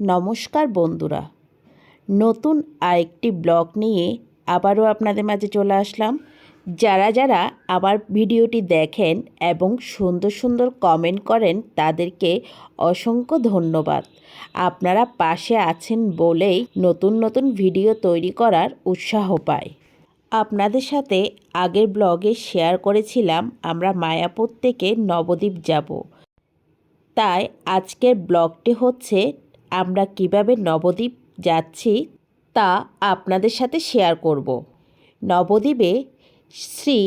নমস্কার বন্ধুরা। নতুন আরেকটি ব্লগ নিয়ে আবারও আপনাদের মাঝে চলে আসলাম। যারা যারা আমার ভিডিওটি দেখেন এবং সুন্দর সুন্দর কমেন্ট করেন, তাদেরকে অসংখ্য ধন্যবাদ। আপনারা পাশে আছেন বলেই নতুন নতুন ভিডিও তৈরি করার উৎসাহ পায় আপনাদের সাথে আগের ব্লগে শেয়ার করেছিলাম, আমরা মায়াপুর থেকে নবদ্বীপ যাব। তাই আজকের ব্লগটি হচ্ছে আমরা কীভাবে নবদ্বীপ যাচ্ছি তা আপনাদের সাথে শেয়ার করব। নবদ্বীপে শ্রী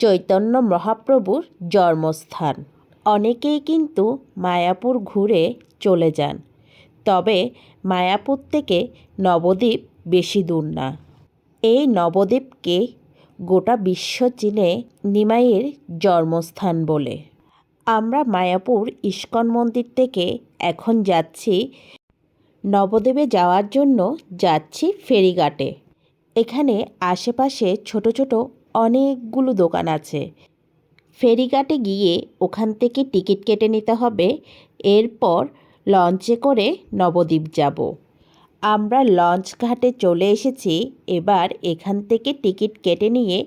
চৈতন্য মহাপ্রভুর জন্মস্থান। অনেকেই কিন্তু মায়াপুর ঘুরে চলে যান। তবে মায়াপুর থেকে নবদ্বীপ বেশি দূর না। এই নবদ্বীপকে গোটা বিশ্ব চিনে নিমাইয়ের জন্মস্থান বলে। আমরা মায়াপুর ইস্কন মন্দির থেকে এখন যাচ্ছি নবদ্বীপে যাওয়ার জন্য যাচ্ছি ফেরিঘাটে। এখানে আশেপাশে ছোট ছোট অনেকগুলো দোকান আছে। ফেরিঘাটে গিয়ে ওখান থেকে টিকিট কেটে নিতে হবে। এরপর লঞ্চে করে নবদ্বীপ যাব। আমরা লঞ্চ ঘাটে চলে এসেছি। এবার এখান থেকে টিকিট কেটে নিয়ে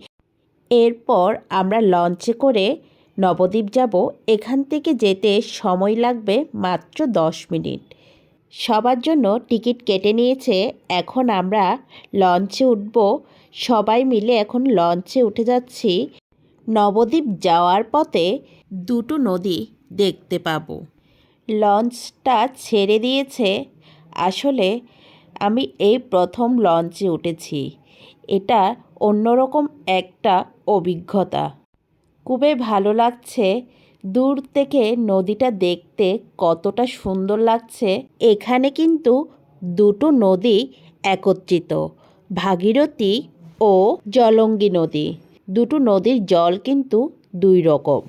এরপর আমরা লঞ্চে করে নবদ্বীপ যাব, এখান থেকে যেতে সময় লাগবে মাত্র দশ মিনিট। সবার জন্য টিকিট কেটে নিয়েছে, এখন আমরা লঞ্চে উঠব। সবাই মিলে এখন লঞ্চে উঠে যাচ্ছি। নবদ্বীপ যাওয়ার পথে দুটো নদী দেখতে পাবো। লঞ্চটা ছেড়ে দিয়েছে। আসলে আমি এই প্রথম লঞ্চে উঠেছি। এটা অন্যরকম একটা অভিজ্ঞতা। খুবই ভালো লাগছে। দূর থেকে নদীটা দেখতে কতটা সুন্দর লাগছে। এখানে কিন্তু দুটো নদী একত্রিত, ভাগীরথী ও জলঙ্গি নদী। দুটো নদীর জল কিন্তু দুই রকম।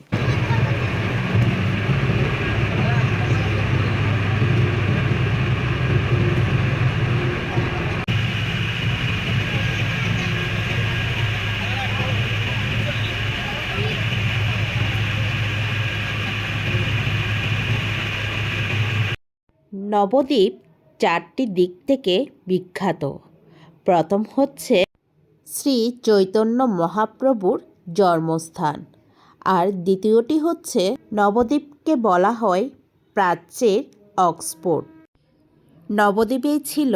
নবদ্বীপ চারটি দিক থেকে বিখ্যাত। প্রথম হচ্ছে শ্রী চৈতন্য মহাপ্রভুর জন্মস্থান আর দ্বিতীয়টি হচ্ছে নবদ্বীপকে বলা হয় প্রাচ্যের অক্সফোর্ড। নবদ্বীপেই ছিল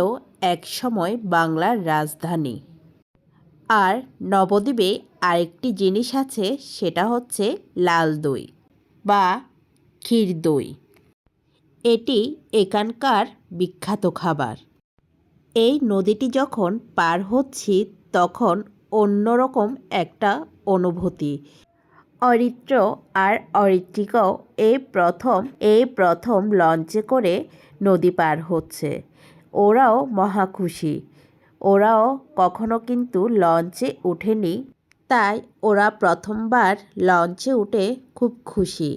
একসময় বাংলার রাজধানী। আর নবদ্বীপে আরেকটি জিনিস আছে, সেটা হচ্ছে লাল দই বা ক্ষীর দই এটি এখানকার বিখ্যাত খাবার। এই নদীটি যখন পার হচ্ছি, তখন অন্যরকম একটা অনুভূতি। অরিত্র আর অরিত্রিকাও এই প্রথম এই প্রথম লঞ্চে করে নদী পার হচ্ছে। ওরাও মহা খুশি। ওরাও কখনো কিন্তু লঞ্চে ওঠেনি তাই ওরা প্রথমবার লঞ্চে উঠে খুব খুশি।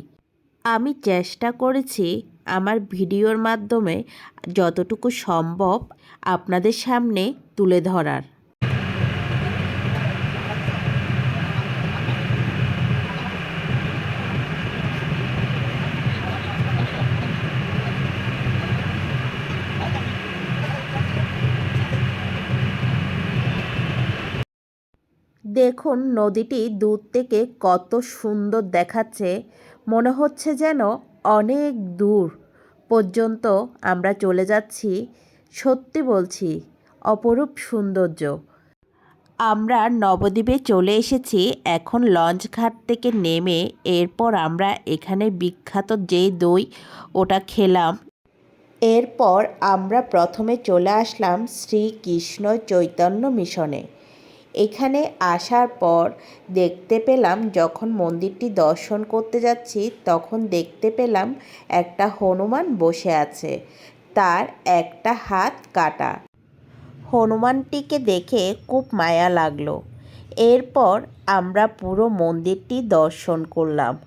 আমি চেষ্টা করেছি আমার ভিডিওর মাধ্যমে যতটুকু সম্ভব আপনাদের সামনে তুলে ধরার। দেখুন, নদীটি দূর থেকে কত সুন্দর দেখাচ্ছে। মনে হচ্ছে যেন অনেক দূর পর্যন্ত আমরা চলে যাচ্ছি। সত্যি বলছি, অপরূপ সৌন্দর্য। আমরা নবদ্বীপে চলে এসেছি। এখন লঞ্চ ঘাট থেকে নেমে এরপর আমরা এখানে বিখ্যাত যেই দই, ওটা খেলাম। এরপর আমরা প্রথমে চলে আসলাম শ্রীকৃষ্ণ চৈতন্য মিশনে। এখানে আসার পর দেখতে পেলাম যখন মন্দিরটি দর্শন করতে যাচ্ছি, তখন দেখতে পেলাম একটা হনুমান বসে আছে। তার একটা হাত কাটা। হনুমানটিকে দেখে খুব মায়া লাগল। এরপর আমরা পুরো মন্দিরটি দর্শন করলাম।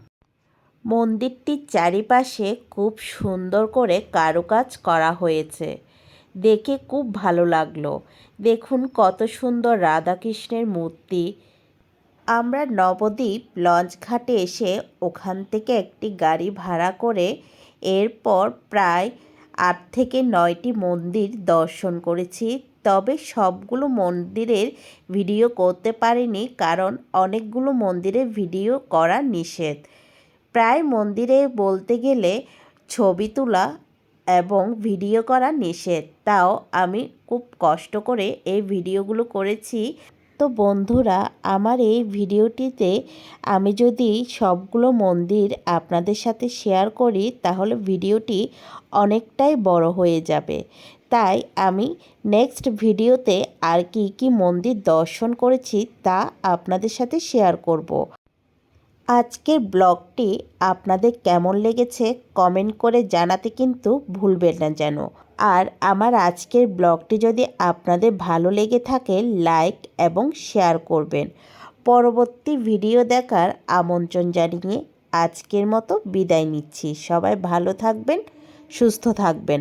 মন্দিরটির চারিপাশে খুব সুন্দর করে কারুকাজ করা হয়েছে। দেখে খুব ভালো লাগল। দেখুন কত সুন্দর রাধাকৃষ্ণের মূর্তি। আমরা নবদ্বীপ লঞ্চ ঘাটে এসে ওখান থেকে একটি গাড়ি ভাড়া করে এরপর প্রায় আট থেকে নয়টি মন্দির দর্শন করেছি। তবে সবগুলো মন্দিরের ভিডিও করতে পারিনি কারণ অনেকগুলো মন্দিরের ভিডিও করা নিষেধ। প্রায় মন্দিরে বলতে গেলে ছবি তোলা এবং ভিডিও করা নিষেধ। তাও আমি খুব কষ্ট করে এই ভিডিওগুলো করেছি। তো বন্ধুরা, আমার এই ভিডিওটিতে আমি যদি সবগুলো মন্দির আপনাদের সাথে শেয়ার করি, তাহলে ভিডিওটি অনেকটাই বড় হয়ে যাবে। তাই আমি নেক্সট ভিডিওতে আর কি কি মন্দির দর্শন করেছি, তা আপনাদের সাথে শেয়ার করব। আজকের ব্লগটি আপনাদের কেমন লেগেছে কমেন্ট করে জানাতে কিন্তু ভুলবেন না যেন। আর আমার আজকের ব্লগটি যদি আপনাদের ভালো লেগে থাকে, লাইক এবং শেয়ার করবেন। পরবর্তী ভিডিও দেখার আমন্ত্রণ জানিয়ে আজকের মতো বিদায় নিচ্ছি। সবাই ভালো থাকবেন, সুস্থ থাকবেন।